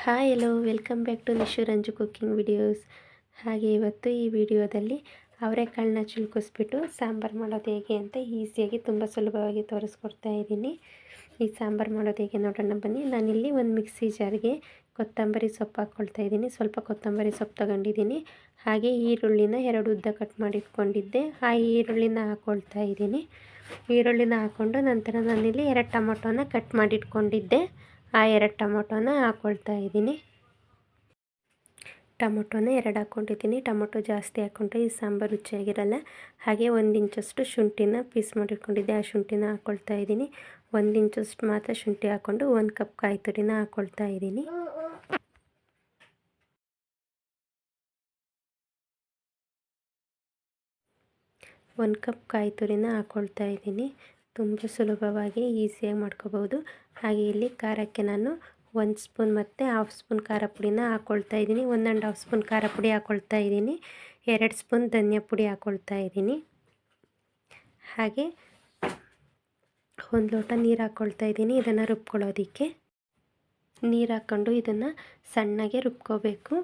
Hi hello welcome back to Nishu Ranju cooking videos ಹಾಗೆ ಇವತ್ತು ಈ ವಿಡಿಯೋದಲ್ಲಿ ಅವರೆಕಾಳನ್ನ ಚಿಲ್ಕಿಸ್ಬಿಟ್ಟು ಸಾಂಬಾರು ಮಾಡೋದು ಹೇಗೆ ಅಂತ ಈಸಿಯಾಗಿ ತುಂಬ ಸುಲಭವಾಗಿ ತೋರಿಸ್ಕೊಡ್ತಾ ಇದ್ದೀನಿ. ಈ ಸಾಂಬಾರು ಮಾಡೋದು ಹೇಗೆ ನೋಡೋಣ ಬನ್ನಿ. ನಾನಿಲ್ಲಿ ಒಂದು ಮಿಕ್ಸಿ ಜಾರ್ಗೆ ಕೊತ್ತಂಬರಿ ಸೊಪ್ಪು ಹಾಕ್ಕೊಳ್ತಾ ಇದ್ದೀನಿ. ಸ್ವಲ್ಪ ಕೊತ್ತಂಬರಿ ಸೊಪ್ಪು ತೊಗೊಂಡಿದ್ದೀನಿ. ಹಾಗೆ ಈರುಳ್ಳಿನ ಎರಡು ಉದ್ದ ಕಟ್ ಮಾಡಿಟ್ಕೊಂಡಿದ್ದೆ. ಆ ಈರುಳ್ಳಿನ ಹಾಕ್ಕೊಳ್ತಾ ಇದ್ದೀನಿ. ಈರುಳ್ಳಿನ ಹಾಕ್ಕೊಂಡು ನಂತರ ನಾನಿಲ್ಲಿ ಎರಡು ಟೊಮೊಟೊನ ಕಟ್ ಮಾಡಿಟ್ಕೊಂಡಿದ್ದೆ. ಆ ಎರಡು ಟೊಮೊಟೊನ ಹಾಕ್ಕೊಳ್ತಾ ಇದ್ದೀನಿ. ಟೊಮೊಟೊನ ಎರಡು ಹಾಕ್ಕೊಂಡಿದ್ದೀನಿ. ಟೊಮೊಟೊ ಜಾಸ್ತಿ ಹಾಕ್ಕೊಂಡ್ರೆ ಈ ಸಾಂಬಾರು ರುಚಿಯಾಗಿರಲ್ಲ. ಹಾಗೆ ಒಂದು ಇಂಚಷ್ಟು ಶುಂಠಿನ ಪೀಸ್ ಮಾಡಿಟ್ಕೊಂಡಿದ್ದೆ. ಆ ಶುಂಠಿನ ಹಾಕ್ಕೊಳ್ತಾ ಇದ್ದೀನಿ. ಒಂದು ಇಂಚಷ್ಟು ಮಾತ್ರ ಶುಂಠಿ ಹಾಕ್ಕೊಂಡು ಒಂದು ಕಪ್ ಕಾಯಿ ತುರಿನ ಹಾಕ್ಕೊಳ್ತಾ ಇದ್ದೀನಿ. ಒಂದು ಕಪ್ ಕಾಯಿ ತುರಿನ ಹಾಕ್ಕೊಳ್ತಾ ಇದ್ದೀನಿ. ತುಂಬ ಸುಲಭವಾಗಿ ಈಸಿಯಾಗಿ ಮಾಡ್ಕೋಬೋದು. ಹಾಗೆ ಇಲ್ಲಿ ಖಾರಕ್ಕೆ ನಾನು ಒಂದು ಸ್ಪೂನ್ ಮತ್ತು ಹಾಫ್ ಸ್ಪೂನ್ ಖಾರ ಪುಡಿನ ಹಾಕ್ಕೊಳ್ತಾ ಇದ್ದೀನಿ. ಒಂದೊಂದು ಆ್ಯಂಡ್ ಹಾಫ್ ಸ್ಪೂನ್ ಖಾರ ಪುಡಿ ಹಾಕ್ಕೊಳ್ತಾ ಇದ್ದೀನಿ. ಎರಡು ಸ್ಪೂನ್ ಧನಿಯಾ ಪುಡಿ ಹಾಕ್ಕೊಳ್ತಾ ಇದ್ದೀನಿ. ಹಾಗೆ ಒಂದು ಲೋಟ ನೀರು ಹಾಕ್ಕೊಳ್ತಾ ಇದ್ದೀನಿ ಇದನ್ನು ರುಬ್ಕೊಳ್ಳೋದಕ್ಕೆ. ನೀರು ಹಾಕ್ಕೊಂಡು ಇದನ್ನು ಸಣ್ಣಗೆ ರುಬ್ಕೋಬೇಕು.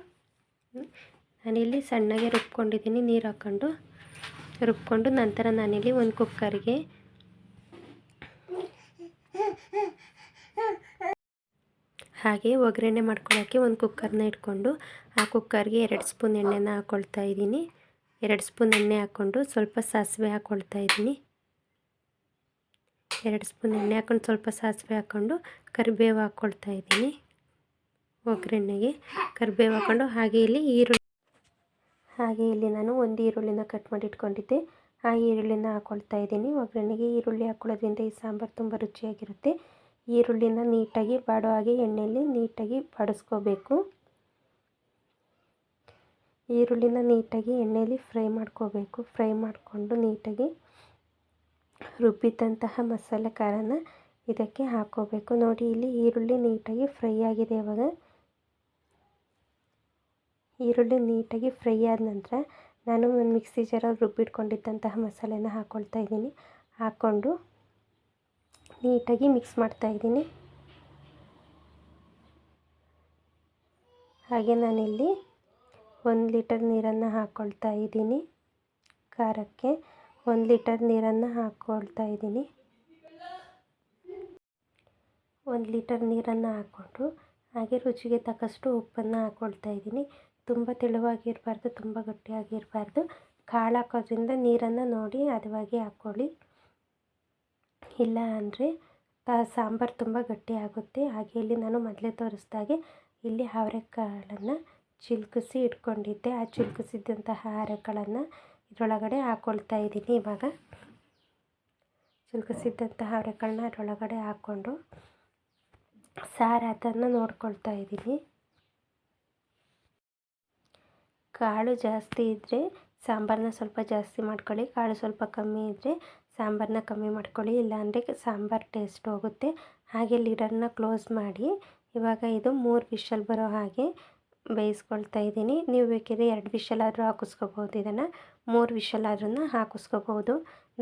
ನಾನಿಲ್ಲಿ ಸಣ್ಣಗೆ ರುಬ್ಕೊಂಡಿದ್ದೀನಿ ನೀರು ಹಾಕ್ಕೊಂಡು. ರುಬ್ಕೊಂಡು ನಂತರ ನಾನಿಲ್ಲಿ ಒಂದು ಕುಕ್ಕರ್ಗೆ ಹಾಗೆ ಒಗ್ಗರಣೆ ಮಾಡ್ಕೊಳ್ಳೋಕ್ಕೆ ಒಂದು ಕುಕ್ಕರ್ನ ಇಟ್ಕೊಂಡು, ಆ ಕುಕ್ಕರ್ಗೆ ಎರಡು ಸ್ಪೂನ್ ಎಣ್ಣೆನ ಹಾಕ್ಕೊಳ್ತಾ ಇದ್ದೀನಿ. ಎರಡು ಸ್ಪೂನ್ ಎಣ್ಣೆ ಹಾಕ್ಕೊಂಡು ಸ್ವಲ್ಪ ಸಾಸಿವೆ ಹಾಕ್ಕೊಳ್ತಾ ಇದ್ದೀನಿ. ಎರಡು ಸ್ಪೂನ್ ಎಣ್ಣೆ ಹಾಕ್ಕೊಂಡು ಸ್ವಲ್ಪ ಸಾಸಿವೆ ಹಾಕ್ಕೊಂಡು ಕರಿಬೇವು ಹಾಕ್ಕೊಳ್ತಾ ಇದ್ದೀನಿ. ಒಗ್ಗರಣೆಗೆ ಕರಿಬೇವು ಹಾಕ್ಕೊಂಡು ಹಾಗೆ ಇಲ್ಲಿ ಈರುಳ್ಳಿ, ಹಾಗೆ ಇಲ್ಲಿ ನಾನು ಒಂದು ಈರುಳ್ಳಿನ ಕಟ್ ಮಾಡಿ ಇಟ್ಕೊಂಡಿದ್ದೆ. ಆ ಈರುಳ್ಳಿನ ಹಾಕ್ಕೊಳ್ತಾ ಇದ್ದೀನಿ. ಒಗ್ಗರಣೆಗೆ ಈರುಳ್ಳಿ ಹಾಕ್ಕೊಳ್ಳೋದ್ರಿಂದ ಈ ಸಾಂಬಾರು ತುಂಬ ರುಚಿಯಾಗಿರುತ್ತೆ. ಈರುಳ್ಳಿನ ನೀಟಾಗಿ ಬಾಡೋ ಹಾಗೆ ಎಣ್ಣೆಯಲ್ಲಿ ನೀಟಾಗಿ ಬಾಡಿಸ್ಕೋಬೇಕು. ಈರುಳ್ಳಿನ ನೀಟಾಗಿ ಎಣ್ಣೆಯಲ್ಲಿ ಫ್ರೈ ಮಾಡ್ಕೋಬೇಕು. ಫ್ರೈ ಮಾಡಿಕೊಂಡು ನೀಟಾಗಿ ರುಬ್ಬಿದ್ದಂತಹ ಮಸಾಲೆ ಖಾರನ ಇದಕ್ಕೆ ಹಾಕೋಬೇಕು. ನೋಡಿ, ಇಲ್ಲಿ ಈರುಳ್ಳಿ ನೀಟಾಗಿ ಫ್ರೈ ಆಗಿದೆ ಇವಾಗ. ಈರುಳ್ಳಿ ನೀಟಾಗಿ ಫ್ರೈ ಆದ ನಂತರ ನಾನು ಮಿಕ್ಸಿ ಜಾರಲ್ಲಿ ರುಬ್ಬಿಟ್ಕೊಂಡಿದ್ದಂತಹ ಮಸಾಲೆನ ಹಾಕ್ಕೊಳ್ತಾ ಇದ್ದೀನಿ. ಹಾಕ್ಕೊಂಡು ನೀಟಾಗಿ ಮಿಕ್ಸ್ ಮಾಡ್ತಾ ಇದ್ದೀನಿ. ಹಾಗೆ ನಾನಿಲ್ಲಿ ಒಂದು ಲೀಟರ್ ನೀರನ್ನು ಹಾಕ್ಕೊಳ್ತಾ ಇದ್ದೀನಿ. ಖಾರಕ್ಕೆ ಒಂದು ಲೀಟರ್ ನೀರನ್ನು ಹಾಕ್ಕೊಳ್ತಾ ಇದ್ದೀನಿ. ಒಂದು ಲೀಟರ್ ನೀರನ್ನು ಹಾಕ್ಕೊಂಡು ಹಾಗೆ ರುಚಿಗೆ ತಕ್ಕಷ್ಟು ಉಪ್ಪನ್ನು ಹಾಕ್ಕೊಳ್ತಾ ಇದ್ದೀನಿ. ತುಂಬ ತೆಳುವಾಗಿರಬಾರ್ದು, ತುಂಬ ಗಟ್ಟಿಯಾಗಿರಬಾರ್ದು. ಕಾಳು ಹಾಕೋದ್ರಿಂದ ನೀರನ್ನು ನೋಡಿ ಹದವಾಗಿ ಹಾಕ್ಕೊಳ್ಳಿ. ಇಲ್ಲ ಅಂದರೆ ಸಾಂಬಾರು ತುಂಬ ಗಟ್ಟಿ ಆಗುತ್ತೆ. ಹಾಗೆ ಇಲ್ಲಿ ನಾನು ಮೊದಲೇ ತೋರಿಸ್ದಾಗೆ ಇಲ್ಲಿ ಅವರೆಕಾಳನ್ನು ಚಿಲ್ಕಿಸಿ ಇಟ್ಕೊಂಡಿದ್ದೆ. ಆ ಚಿಲ್ಕಿಸಿದ್ದಂತಹ ಅವರೆಕಾಳನ್ನು ಇದರೊಳಗಡೆ ಹಾಕ್ಕೊಳ್ತಾ ಇದ್ದೀನಿ ಇವಾಗ. ಚಿಲ್ಕಿಸಿದ್ದಂತಹ ಅವರೆಕಾಳನ್ನ ಅದರೊಳಗಡೆ ಹಾಕ್ಕೊಂಡು ಸಾರು ಅದನ್ನು ನೋಡ್ಕೊಳ್ತಾ ಇದ್ದೀನಿ. ಕಾಳು ಜಾಸ್ತಿ ಇದ್ದರೆ ಸಾಂಬಾರನ್ನ ಸ್ವಲ್ಪ ಜಾಸ್ತಿ ಮಾಡ್ಕೊಳ್ಳಿ. ಕಾಳು ಸ್ವಲ್ಪ ಕಮ್ಮಿ ಇದ್ದರೆ ಸಾಂಬಾರನ್ನ ಕಮ್ಮಿ ಮಾಡ್ಕೊಳ್ಳಿ, ಇಲ್ಲಾಂದರೆ ಸಾಂಬಾರು ಟೇಸ್ಟ್ ಹೋಗುತ್ತೆ. ಹಾಗೆ ಲೀಡರನ್ನ ಕ್ಲೋಸ್ ಮಾಡಿ, ಇವಾಗ ಇದು ಮೂರು ವಿಷಲ್ ಬರೋ ಹಾಗೆ ಬೇಯಿಸ್ಕೊಳ್ತಾ ಇದ್ದೀನಿ. ನೀವು ಬೇಕಿದ್ರೆ ಎರಡು ವಿಷಲಾದರೂ ಹಾಕಿಸ್ಕೋಬೋದು ಇದನ್ನು ಮೂರು ವಿಷಲ್ ಆದ್ರೂ ಹಾಕಿಸ್ಕೋಬೋದು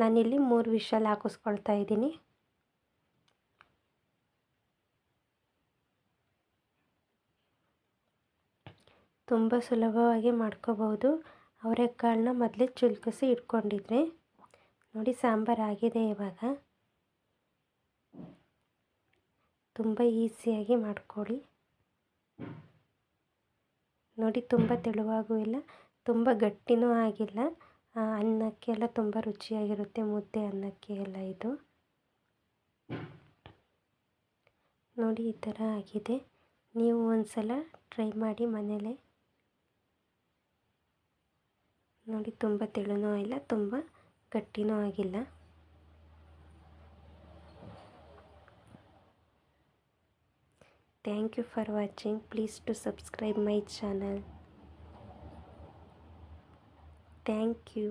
ನಾನಿಲ್ಲಿ ಮೂರು ವಿಷಲ್ ಹಾಕಿಸ್ಕೊಳ್ತಾ ಇದ್ದೀನಿ. ತುಂಬ ಸುಲಭವಾಗಿ ಮಾಡ್ಕೋಬೋದು ಅವರೆಕಾಳನ್ನ ಮೊದಲೇ ಚುಲ್ಕಿಸಿ ಇಟ್ಕೊಂಡಿದ್ರೆ ನೋಡಿ ಸಾಂಬಾರು ಆಗಿದೆ ಇವಾಗ. ತುಂಬ ಈಸಿಯಾಗಿ ಮಾಡ್ಕೊಳ್ಳಿ ನೋಡಿ ತುಂಬ ತೆಳುವಾಗೂ ಇಲ್ಲ, ತುಂಬ ಗಟ್ಟಿನೂ ಆಗಿಲ್ಲ. ಅನ್ನಕ್ಕೆಲ್ಲ ತುಂಬ ರುಚಿಯಾಗಿರುತ್ತೆ ಮುದ್ದೆ ಅನ್ನಕ್ಕೆ ಎಲ್ಲ ಇದು. ನೋಡಿ ಈ ಥರ ಆಗಿದೆ. ನೀವು ಒಂದು ಸಲ ಟ್ರೈ ಮಾಡಿ ಮನೇಲೆ. ನೋಡಿ ತುಂಬ ತೆಳುನೂ ಇಲ್ಲ, ತುಂಬ ಗಟ್ಟಿನೂ ಆಗಿಲ್ಲ thank you for watching please to subscribe my channel thank you